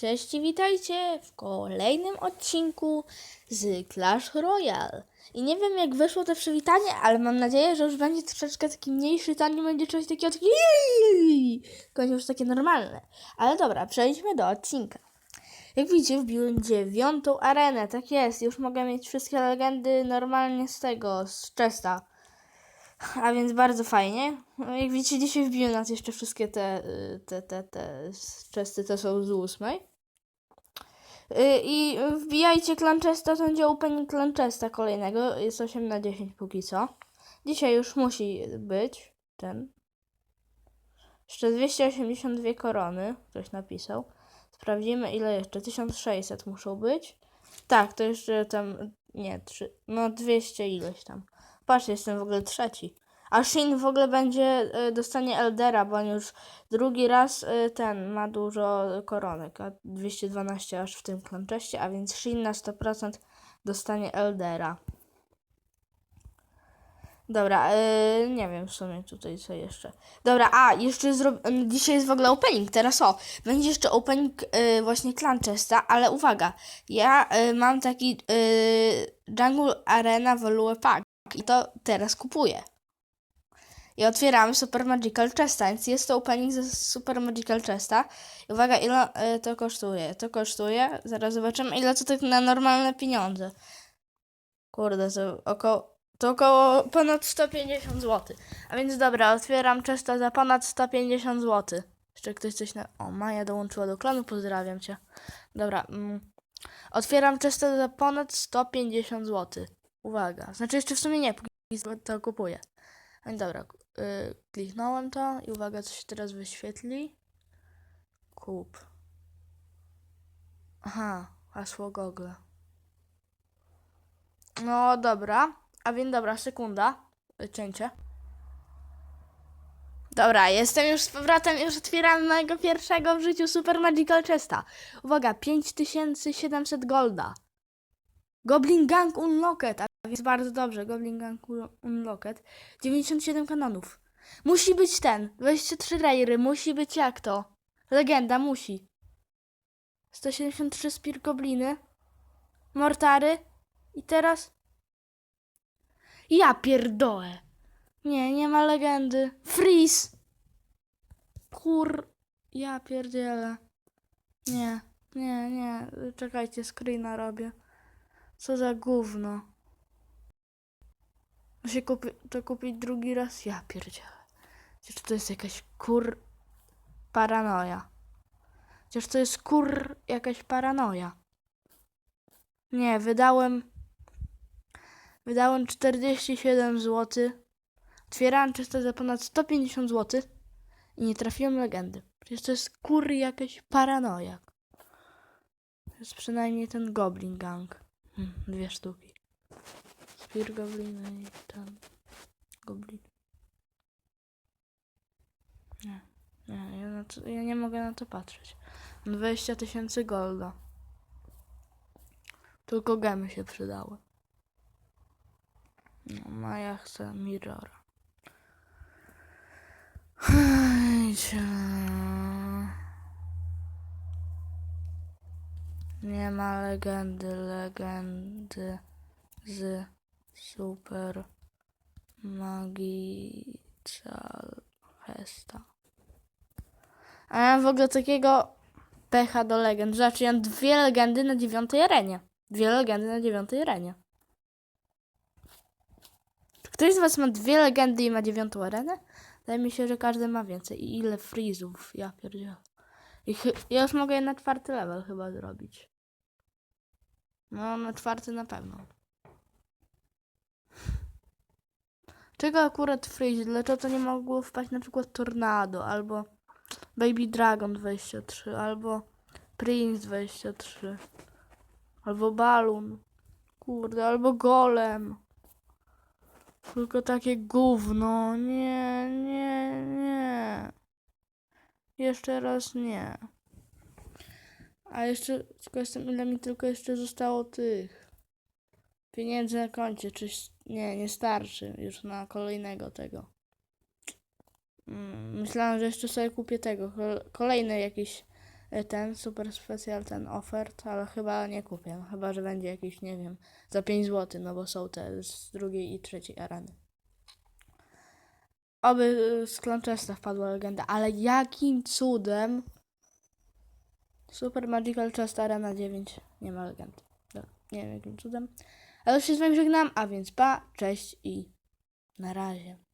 Cześć i witajcie w kolejnym odcinku z Clash Royale. I nie wiem jak wyszło to przywitanie, ale mam nadzieję, że już będzie troszeczkę taki mniejszy, nie będzie coś takiego będzie już takie normalne. Ale dobra, przejdźmy do odcinka. Jak widzicie, wbiłem dziewiątą arenę, tak jest, już mogę mieć wszystkie legendy normalnie z tego, z Chesta. A więc bardzo fajnie. No, Jak widzicie, dzisiaj wbiłem nas jeszcze wszystkie te, y, te, te, te z Chesty, te są z ósmej. Y, I wbijajcie Clanchesta, to będzie opening Clanchesta kolejnego. Jest 8 na 10 póki co. Dzisiaj już musi być ten. Jeszcze 282 korony, ktoś napisał. Sprawdzimy ile jeszcze. 1600 muszą być. Tak, to jeszcze tam, nie, trzy, no 200 ileś tam. Patrzcie, jestem w ogóle trzeci. A Shin w ogóle będzie, y, dostanie Eldera, bo on już drugi raz y, ten ma dużo koronek, a 212 aż w tym klanczeście, a więc Shin na 100% dostanie Eldera. Dobra, y, nie wiem w sumie tutaj co jeszcze. Dobra, a jeszcze dzisiaj jest w ogóle opening, teraz o, będzie jeszcze opening właśnie Clanchesta, ale uwaga, ja mam taki Jungle Arena Value Pack i to teraz kupuję. I otwieramy Super Magical Chesta, więc jest to opening ze Super Magical Chesta. I uwaga, ile y, to kosztuje? To kosztuje, zaraz zobaczymy, ile to tak na normalne pieniądze. Kurde, to około, to około ponad 150 zł. A więc dobra, otwieram Chesta za ponad 150 zł. Jeszcze ktoś coś na... O, Maja dołączyła do klanu, pozdrawiam cię. Dobra, mm. otwieram Chesta za ponad 150 zł. Uwaga, znaczy jeszcze w sumie nie, póki to kupuję. No dobra, k- y, kliknąłem to i uwaga, co się teraz wyświetli. Kup. Aha, hasło Google. No dobra, a więc dobra, sekunda. Cięcie. Dobra, jestem już z powrotem, już otwieram mojego pierwszego w życiu Super Magical Chesta. Uwaga, 5700 golda. Goblin Gang Unlocked, więc bardzo dobrze, Goblin Gang Un- Unlocked. 97 kanonów. Musi być ten, 23 rejry, musi być jak to? Legenda, musi. 173 Spear Gobliny. Mortary. I teraz... Ja pierdolę. Nie, nie ma legendy. Freeze. Kur... Ja pierdzielę. Nie, nie, nie. Czekajcie, screena robię. Co za gówno. Muszę kupi to kupić drugi raz? Ja pierdzielę. Przecież to jest jakaś kur... Paranoja. Przecież to jest kur... Jakaś paranoja. Nie, wydałem... Wydałem 47 zł. Otwierałem czysto za ponad 150 zł. I nie trafiłem legendy. Przecież to jest kur... Jakaś paranoja. To jest przynajmniej ten Goblin Gang. Hmm, dwie sztuki. Goblina i ten Goblin. Nie, nie, ja, to, ja nie mogę na to patrzeć. Mam 20 tysięcy golda. Tylko gemy się przydały. No, a ja chcę Mirrora. Nie ma legendy, legendy z Super Magical Hesta. A ja mam w ogóle takiego pecha do legend. Znaczy, ja mam dwie legendy na dziewiątej arenie. Dwie legendy na dziewiątej arenie. Ktoś z was ma dwie legendy i ma dziewiątą arenę? Wydaje mi się, że każdy ma więcej. I ile freezów? Ja pierdzielę. I ja już mogę je na czwarty level chyba zrobić. No, na czwarty na pewno. Czego akurat freeze? Dlaczego to nie mogło wpaść na przykład Tornado, albo Baby Dragon 23, albo Prince 23, albo Balloon, kurde, albo Golem. Tylko takie gówno, nie, nie, nie. Jeszcze raz nie. A jeszcze, tylko jestem, ile mi tylko jeszcze zostało tych pieniędzy na koncie, czy nie, nie starczy już na kolejnego tego. Mm, Myślałam, że jeszcze sobie kupię tego, kol- kolejny jakiś y, ten super specjal, ten ofert, ale chyba nie kupię. Chyba, że będzie jakiś, nie wiem, za 5 zł, no bo są te z drugiej i trzeciej areny. Oby y, z Clanchesta wpadła legenda, ale jakim cudem Super Magical Chest Arena 9 nie ma legend. Nie wiem jakim cudem. Ale już się z wami żegnam, a więc pa, cześć i na razie.